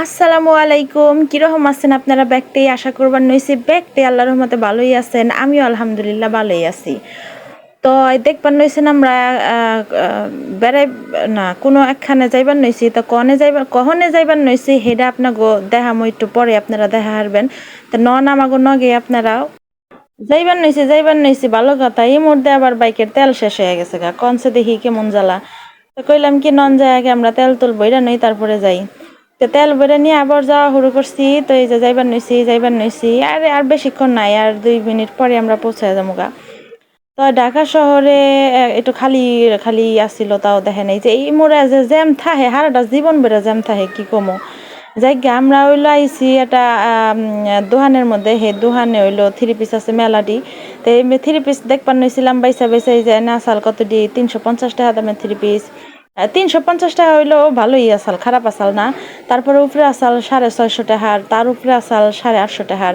আসসালামু আলাইকুম। কীরকম আছেন আপনারা? ব্যাগটি আশা করবার নইছি। ব্যাগটি আল্লাহর রহমতে ভালোই আছেন। আমিও আলহামদুলিল্লাহ ভালোই আছি। তো দেখবার নইছেন আমরা বেড়াই, না, কোনো একখানে যাইবার নইছি। তো কনে যাইবার, কহনে যাইবার নইছি? হেডা আপনাকে দেখামো একটু পরে, আপনারা দেখা হারবেন। তো ন নামাগো নগে আপনারাও যাইবার নইছি যাইবার নইছি, ভালো কথা। এই মুহূর্তে আবার বাইকের তেল শেষ হয়ে গেছে গা। কনসে দেখি কেমন জ্বালা। তো কইলাম কি, নন যায় আগে আমরা তেল তুল বইরা নই তারপরে যাই। তেল বইরা নিয়ে আবার যাওয়া শুরু করছি। তো এই যে যাইবার নইছি যাইবার নইছি। আর আর বেশিক্ষণ নাই আর দুই মিনিট পরে আমরা পৌঁছে যাব গা তো ঢাকা শহরে একটু খালি খালি আসছিল তাও দেখে নাই যে এই মোড়ে যে জ্যাম থাহে হারাটা জীবন বেড়ে জ্যাম থাহে কি কমো? যাই গে আমরা হইল আইছি একটা আম, দোকানের মধ্যে হে দোকানে হইল থ্রি পিস আছে মেলাটি। তো এই থ্রি পিস দেখবার নইছিলাম বাইসা বাইসা যে না সাল কত দি তিনশো পঞ্চাশ টাকা দামের থ্রি পিস তিনশো পঞ্চাশ টাকা হইল ভালোই আসাল, খারাপ আসাল না। তারপরে উপরে আসাল সাড়ে ছয়শো টাকার, তার উপরে আসাল সাড়ে আটশো টাকার।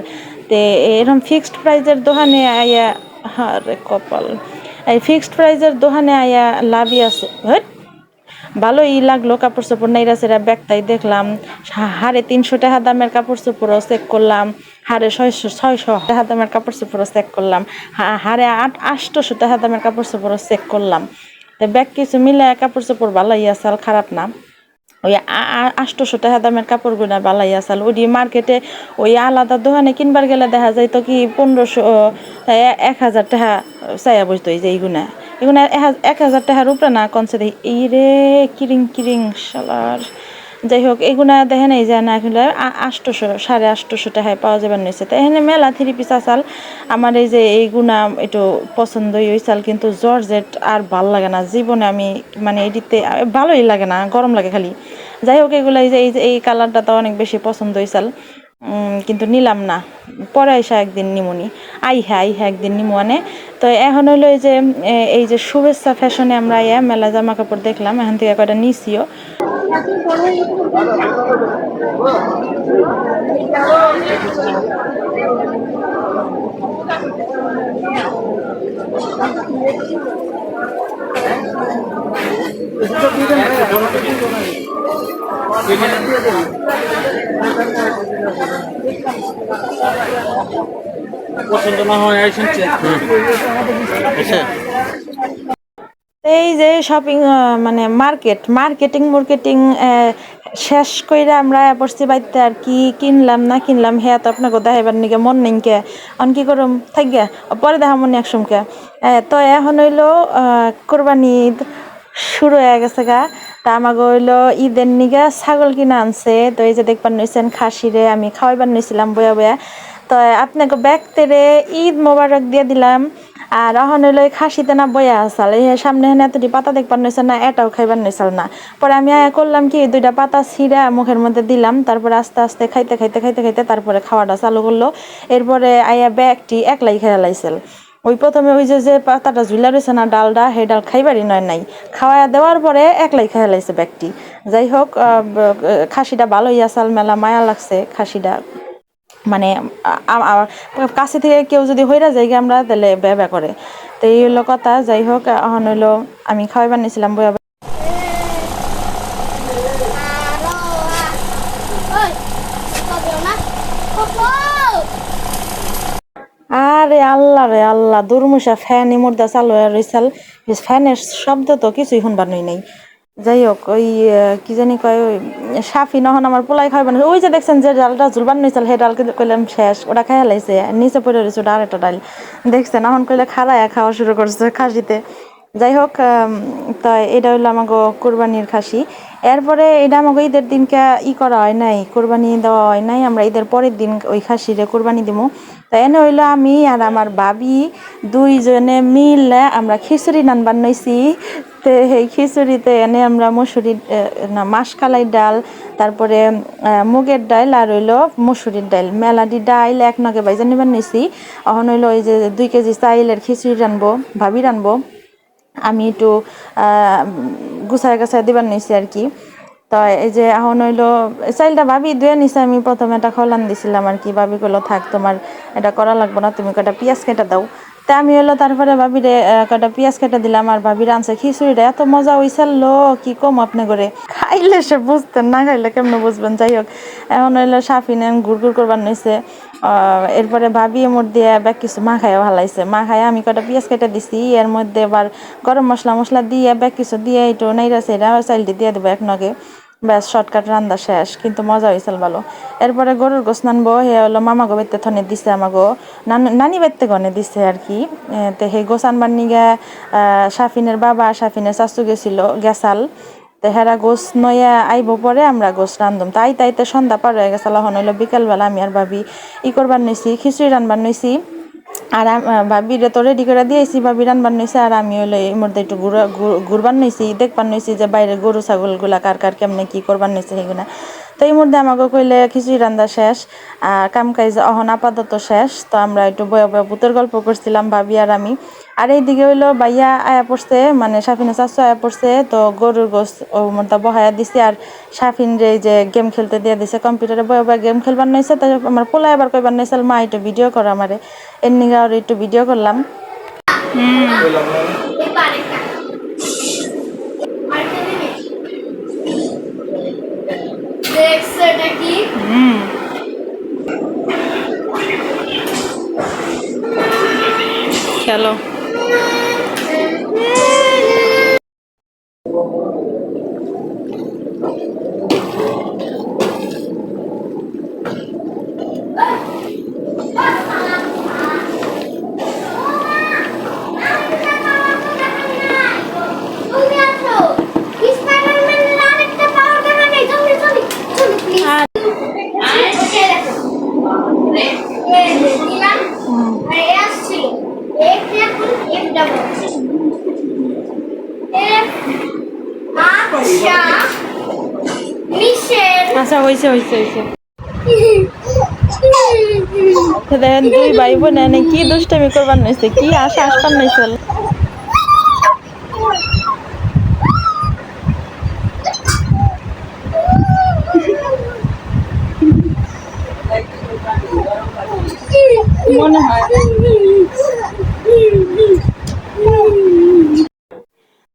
তে এরকম ফিক্সড প্রাইজের দোকানে আইয়া হারে কপাল। এই ফিক্সড প্রাইজের দোকানে আইয়া লাভই আছে। হ্যাঁ? ভালোই লাগল, কাপড় চোপড় নাইরা সেরা ব্যাগটাই দেখলাম। হা- হাড়ে তিনশো টাকা দামের কাপড় চোপড়ও চেক করলাম। হাড়ে ছয়শো ছয়শো টাকা দামের কাপড় চোপড়ও চেক করলাম। হাড়ে আট আটশোশো টাকা দামের কাপড় চোপড়ও চেক করলাম। তো ব্যাগ কিছু মিলে কাপড় চোপড় ভালোই আসাল খারাপ না। ওই আষ্টশো টাকা দামের কাপড়গুলা বালাই আসাল ওই মার্কেটে ওই আলাদা দোকানে কিনবার গেলে দেখা যায় তো কি পনেরোশো এক হাজার টাকা চাইয়া বসতো এই যে এইগুলা। এগুলো এক হাজার টাকার উপরে না কনসে দেখি এই রে, কিরিং কিরিং, শালার। যাই হোক, এগুলা দেখে নাই যে না, এগুলো আটশোশো সাড়ে আটশোশো টাকায় পাওয়া যাবে নিচ্ছে তো এখানে মেলা থ্রি পিস আসাল আমার এই যে এইগুলা একটু পছন্দই হয়েছাল কিন্তু জর্জেট আর ভালো লাগে না। জীবনে আমি মানে এটিতে ভালোই লাগে না, গরম লাগে খালি। যাই হোক, এগুলো এই যে এই যে, এই কালারটা তো অনেক বেশি পছন্দ হয়েছাল কিন্তু নিলাম না। পরে আইসা একদিন নিমুনি আই হ্যাঁ আই হ্যাঁ একদিন নিমু আনে। তো এখন হইল এই যে এই যে শুভেচ্ছা ফ্যাশনে আমরা ইয়া মেলা জামা কাপড় দেখলাম। এখান থেকে কয়টা নিছিও পছন্দ না হয় এসে। এই যে শপিং মানে মার্কেট মার্কেটিং মার্কেটিং শেষ কইরা আমরা পড়ছি বাইতে আর কি কিনলাম, না কিনলাম হ্যাঁ তো আপনাকে দেখাইবার নিকে মন নেই কে। অন কি করুম? থাক গিয়া পরে দেখা মনে একসমকে তো এখন হইল কোরবানি ঈদ শুরু হয়ে গেছে গা। তা আমাকে হইল ঈদের নিগা ছাগল কিনা আনছে। তো এই যে দেখবার নইছেন খাসিরে, আমি খাওয়াইবার নইছিলাম বয়া বয়া। তো আপনাকে ব্যাগতেরে ঈদ মোবারক দিয়ে দিলাম। আর এখন এই খাসিতে না বয়া আসাল। এই সামনে হেনে এতটি পাতা দেখবার নইছে না, এটাও খাইবার নইসাল না। পরে আমি আয়া করলাম কি দুইটা পাতা ছিঁড়া মুখের মধ্যে দিলাম, তারপরে আস্তে আস্তে খাইতে খাইতে খাইতে খাইতে তারপরে খাওয়াটা চালু করল। এরপরে আয়া ব্যাগটি একলাই খেয়া লাইছিল। ওই প্রথমে ওই যে যে পাতাটা ঝুলা রয়েছে না ডালটা সেই ডাল খাইবারই নয় নাই। খাওয়া দেওয়ার পরে একলাই খেয়া লাইছে ব্যাগটি। যাই হোক খাসিটা ভালোই আসাল, মেলা মায়া লাগছে খাসিটা। মানে কাছে থেকে কেউ যদি হইরা গিয়ে আমরা তাহলে ব্যয় করে। তো এই হলো কথা, যাই হোক, এখন হইল আমি খাওয়াইবার নিয়েছিলাম বইয়া! আরে আল্লাহ রে আল্লাহ, দুর্মুষা ফ্যান ইমুর্দা চালু রইছাল ফ্যানের শব্দ তো কিছুই শুনবার নই নাই। যাই হোক ওই কি জানি কয়, ওই, সাফি নহন আমার পোলাই খাইবার নই ওই যে দেখছেন যে ডালটা ঝুলবার নইছাল সেই ডাল কিন্তু কইলাম শেষ, ওটা খাইয়া লাইছে, নিচে পড়ে রয়েছে ওটা আরেকটা ডাল। দেখছেন, এখন কইলে খারায়া খাওয়া শুরু করছে খাসিতে। যাই হোক তো এটা হইল আমাকে কোরবানির খাসি। এরপরে এটা আমাকে ঈদের দিনকে ই করা হয় নাই, কোরবানি দেওয়া হয় নাই, আমরা ঈদের পরের দিন ওই খাসিরে কোরবানি দিব তো এনে হইল আমি আর আমার বাবি দুইজনে মিলে আমরা খিচুড়ি নান বানাইছি তো সেই খিচুড়িতে এনে আমরা মসুরি না, মাসকালাই ডাল, তারপরে মুগের ডাল আর হইল মসুরির ডাল। মেলাডি ডাল এক নগে বাইজানি বানাইছি এখন হইল ওই যে দুই কেজি চাইলের খিচুড়ি রানবো, ভাবি রানবো। আমি একটু গুছায় গাছায় দিবার নিছি আর কি। তো এই যে এখন হইল, চাইলটা ভাবি দুয়ে নিছে, আমি প্রথমে একটা খলান দিছিলাম আর কি। ভাবি গুলো থাক, তোমার এটা করা লাগবে না, তুমি কটা পেঁয়াজ কেটে দাও। তা আমি হলো তারপরে ভাবিরে কটা পেঁয়াজ কেটে দিলাম আর ভাবির আনছে খিচুড়িটা। এত মজা হইছিল কি কম আপনি করে? খাইলে সে বুঝতেন, না খাইলে কেমনে বুঝবেন? যাই হোক, এখন হইল সাফিনে গুড় গুড় করবার নইছে এরপরে ভাবি এর মধ্যে এবার কিছু মা খাইয়া ভালাইছে। মা খাইয়া আমি কটা পেঁয়াজ কেটে দিছি, এর মধ্যে আবার গরম মশলা মশলা দিয়ে ব্যাগ কিছু দিয়ে একটু নাইরা সেরা চাইলটি দিয়ে দেবো এক নগে। ব্যাস শর্টকাট রান্না শেষ, কিন্তু মজা হয়েছিল ভালো। এরপরে গরুর গোস নানবো, হে হলো মামা গো বেতে থনে দিছে আমাগো। নান- নানি বেতে গনে দিছে আর কি। তো সেই গোস আনবার নিগে সাফিনের বাবা সাফিনের শাশু গেছিল, গেছাল। তো হেরা গোস নইয়া আইব পরে আমরা গোস রান্ধুম তাই তাইতে সন্ধ্যা পার হয়ে গেছে হন হইল বিকালবেলা আমি আর ভাবি, ই করবার নইছি, খিচুড়ি রানবার নইছি। আর ভাবিরে তো রেডি করে দিয়েছি, ভাবি রানবার নইছে আর আমি হলে এই মধ্যে একটু ঘুরা ঘুরবার নইছি দেখবার নইছি যে বাইরে গরু, ছাগলগুলা কার কার কেমনে কি করবার নইছে সেগুলা তো এই মধ্যে আমাকে কইলে খিচুড়ি রান্দা শেষ কাম কাজ অহন আপাতত শেষ। তো আমরা একটু বয়া বয়া ভূতের গল্প করছিলাম, ভাবি আর আমি। আর এইদিকে হইল ভাইয়া আয়া পড়ছে মানে সাফিনে চাষু আয়া পড়ছে, তো গরুর গোস ও মধ্যে বহায়া দিছে। আর সাফিন রে যে গেম খেলতে দিয়ে দিছে, কম্পিউটারে বয়া বয়া গেম খেলবার নইছে তো আমার পোলা এবার কইবার নইছিল মা, একটু ভিডিও করো আমারে। এর নিগা আর একটু ভিডিও করলাম। এবার আরেকটা আরেকটা দিবি দেখছ এটা কি খেলো তুমি আছো স্পাইডারম্যানের আরেকটা পাওয়ার দেখা নেই জলদি জলদি জলদি প্লিজ ওকে দেখো এই যে দিলাম আর এ আসছিল এক এখন এফ ডাবল এফ আচ্ছা দেখেন এনে কি দুষ্টামি করবার নইছে, কি আশা আসবার নইছিল মনে হয়।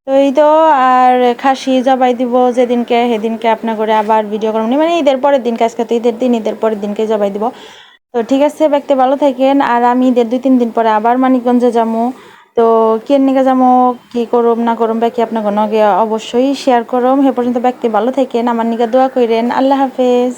তো এই তো, আর খাসি জবাই দিব যেদিনকে, সেদিনকে আপনার করে আবার ভিডিও করব। মানে ঈদের পরের দিনকে, আজকে তো ঈদের দিন, ঈদের পরের দিনকে জবাই দিব। তো ঠিক আছে, ব্যক্তি ভালো থাকেন। আর আমি ঈদের দুই, তিন দিন পরে আবার মানিকগঞ্জে যাব। তো কে নিকে যাব, কি করুম, না করুম বাকি আপনার নগে অবশ্যই শেয়ার করুম। সে পর্যন্ত ব্যক্তি ভালো থাকেন। আমার নিকে দোয়া করেন আল্লাহ হাফেজ।